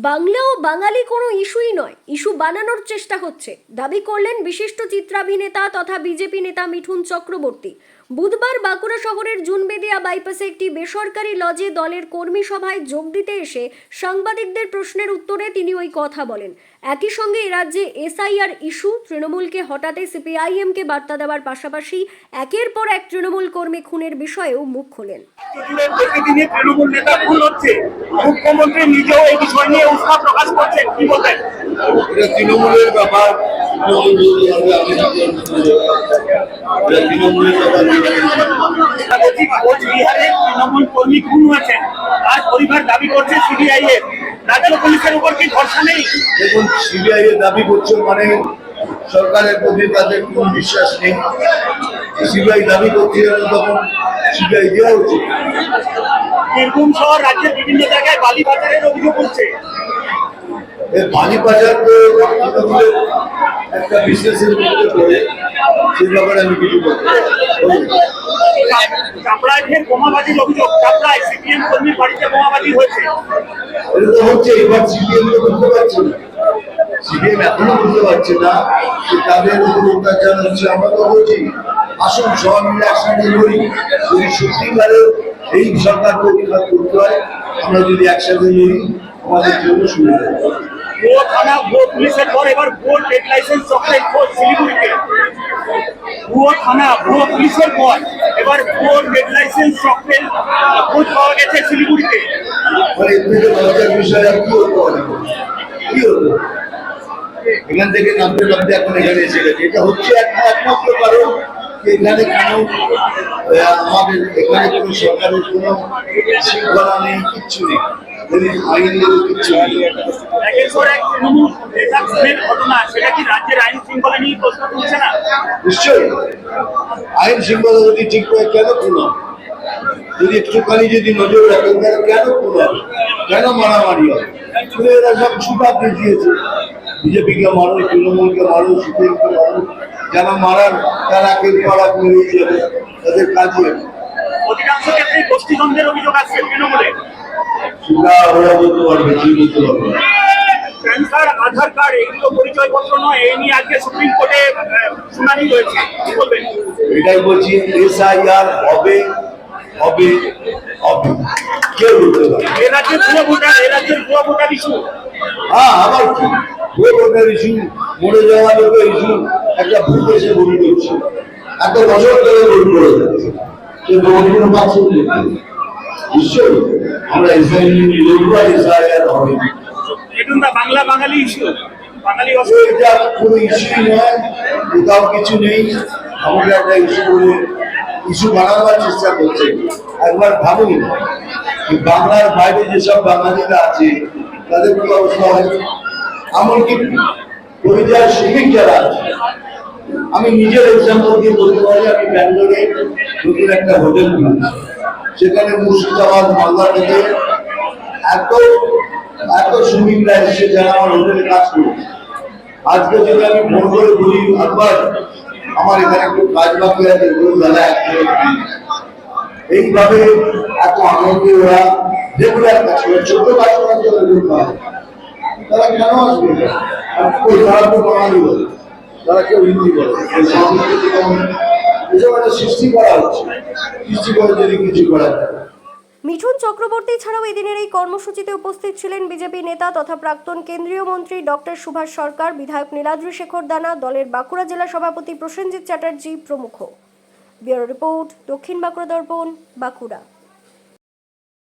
বাংলা ও বাঙালি কোনো ইস্যুই নয়। ইস্যু বানানোর চেষ্টা হচ্ছে। দাবি করলেন বিশিষ্ট চিত্রাভিনেতা তথা বিজেপি নেতা মিঠুন চক্রবর্তী। বুধবার বাঁকুড়া শহরের জুনবেদিয়া বাইপাসে একটি বেসরকারি লজে দলের কর্মী সভায় যোগ দিতে এসে সাংবাদিকদের প্রশ্নের উত্তরে তিনি ওই কথা বলেন। একই সঙ্গে এ রাজ্যে এসআইআর ইস্যু, তৃণমূলকে হঠাতে সিপিআইএমকে বার্তা দেওয়ার পাশাপাশি একের পর এক তৃণমূল কর্মী খুনের বিষয়েও মুখ খোলেন। তৃণমূল নেতা খুন হচ্ছে। মুখ্যমন্ত্রী নিজেও এই বিষয় নিয়ে উৎসাহ প্রকাশ করছেন কি বলবেন? এটা তৃণমূলের ব্যাপার। তৃণমূল বলতে হবে, আমি এটা তৃণমূলের ব্যাপার কোচবিহারে তৃণমূল কর্মী খুন হয়েছেন? আর পরিবার দাবি করছে সিবিআই এর। রাজ্য পুলিশের উপর কি ভরসা নেই? দেখুন সিবিআই এর দাবি করছে মানে সরকারের প্রতি তাদের কোনো বিশ্বাস নেই। সিবিআই দাবি করছে তখন সিবিআই দেওয়া উচিত। বীরভূম সহ রাজ্যের বিভিন্ন জায়গায় বালি বাজারের অভিযোগ উঠছে। পানি বাজার তো একটা বিজনেসের মধ্যে পড়ে সে ব্যাপারে আমি কিছু বলতে চাপড়ায় ফের বোমাবাজির অভিযোগ। চাপড়ায় সিপিএম কর্মীর বাড়িতে বোমাবাজি হয়েছে। এটা তো হচ্ছে এবার সিপিএম তো বুঝতে পারছে না। সিপিএম এখনও বুঝতে পারছে না যে তাদের উপর অত্যাচার হচ্ছে। আমরা তো বলছি আসুন সবাই মিলে একসাথে লড়ি। যদি সত্যিকারে এই সরকার প্রতিবাদ করতে হয় আমরা যদি একসাথে লড়ি আমাদের জন্য সুবিধা থানা পুলিশের পর এবার ট্রেড লাইসেন্স চক্রের শিলিগুড়িতে। ভুয়ো থানা ভুয়ো পুলিশের পর এবার ভুয়ো ট্রেড লাইসেন্স চক্রের খোঁজ পাওয়া গেছে শিলিগুড়িতে। মানে এখান থেকে নামতে নামতে এখন এখানে এসে গেছে। এটা হচ্ছে একমাত্র কারণ এখানে কোনো আমাদের এখানে কোনো সরকারের কোনো শৃঙ্খলা নেই কিচ্ছু নেই। নিশ্চয়ই। আইন শৃঙ্খলা যদি ঠিক করে কেন খুন যদি একটুখানি যদি নজর রাখেন তাহলে কেন খুন কেন মারামারি হবে? এরা সব দিয়েছে বিজেপিকে মারো তৃণমূলকে মারো সিপিএমকে মারো যারা মারার তারা কেউ পাড়া মেরেই যাবে তাদের কাজে অধিকাংশ ক্ষেত্রেই গোষ্ঠীদ্বন্দ্বের অভিযোগ আসছে তৃণমূলে। সেটা ওরা বলতে পারবে কি বলতে পারবে। না। প্যান কার্ড আধার কার্ড এগুলো পরিচয়পত্র নয় এই নিয়ে আজকে সুপ্রিম কোর্টে আহ, শুনানি হয়েছে। কি বলবেন? এটাই বলছি এসআইআর হবে হবে হবে। কেউ বলতে পারবে না। এ রাজ্যের ভুয়ো ভোটার এ রাজ্যের ভুয়ো ভোটার ইস্যু হ্যাঁ আবার কি ভোট ভোটের ইস্যু মরে যাওয়া লোকের ইস্যু একটা ভূত এসে ভোট করছে এত বছর ধরে ভোট করে যাচ্ছে। সে পাচ্ছে নিশ্চয়ই আমরা লড়বো আর এসআইআর হবে বাংলা বাঙালি এটা কোনো ইস্যু নয়। কোথাও কিছু নেই। একটা ইস্যু করে ইস্যু বানাবার চেষ্টা করছে। একবার ভাবুন বাংলার বাইরে যেসব বাঙালিরা আছে তাদের কি অবস্থা হয়? এমনকি পরিযায় শ্রমিক যারা আছে, আমি নিজের এক্সাম্পল দিয়ে বলতে পারি, আমি ব্যাঙ্গালোরে নতুন একটা হোটেল খুলেছি সেখানে মুর্শিদাবাদ মালদা থেকে এত এত শ্রমিকরা এসে যারা আমার হোটেলে কাজ করছে। আজকে যদি আমি ফোন করে বলি একবার আমার এখানে একটু কাজ বাকি আছে দাদা। এইভাবে এত আনন্দে, ওরা রেগুলার কাজ করে। ছোট কাজ করার জন্য তারা কেন আসবে? তারা তো বাঙালি বলে তারা কেউ হিন্দি বলে? এসব একটা সৃষ্টি করা হচ্ছে করে যদি কিছু করা মিঠুন চক্রবর্তী ছাড়াও এদিনের এই কর্মসূচিতে উপস্থিত ছিলেন বিজেপি নেতা তথা প্রাক্তন কেন্দ্রীয় মন্ত্রী ডক্টর সুভাষ সরকার, বিধায়ক নীলাদ্রি শেখর দানা, দলের বাঁকুড়া জেলা সভাপতি প্রসেনজিৎ চ্যাটার্জি প্রমুখ। ব্যুরো রিপোর্ট, দক্ষিণ বাঁকুড়া দর্পণ, বাঁকুড়া।